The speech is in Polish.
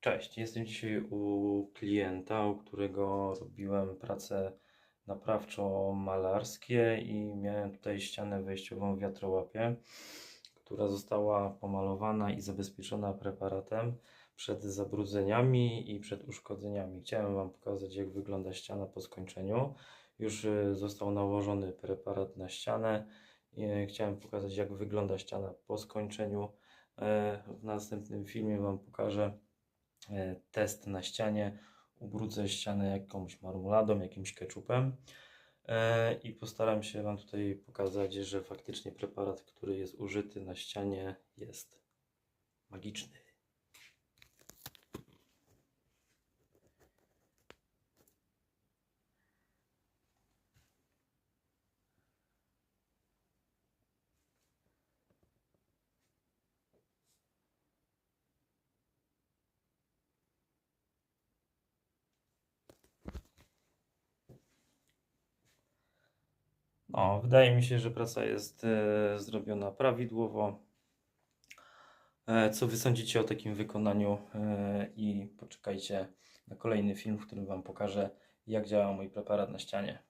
Cześć, jestem dzisiaj u klienta, u którego robiłem prace naprawczo-malarskie i miałem tutaj ścianę wejściową w wiatrołapie, która została pomalowana i zabezpieczona preparatem przed zabrudzeniami i przed uszkodzeniami. Chciałem Wam pokazać, jak wygląda ściana po skończeniu. Już y, został nałożony preparat na ścianę. I Chciałem pokazać, jak wygląda ściana po skończeniu. E, W następnym filmie Wam pokażę test na ścianie. Ubrudzę ścianę jakąś marmoladą, jakimś ketchupem E, i postaram się Wam tutaj pokazać, że faktycznie preparat, który jest użyty na ścianie jest magiczny. No, wydaje mi się, że praca jest e, zrobiona prawidłowo. E, co Wy sądzicie o takim wykonaniu? E, I poczekajcie na kolejny film, w którym Wam pokażę, jak działa mój preparat na ścianie.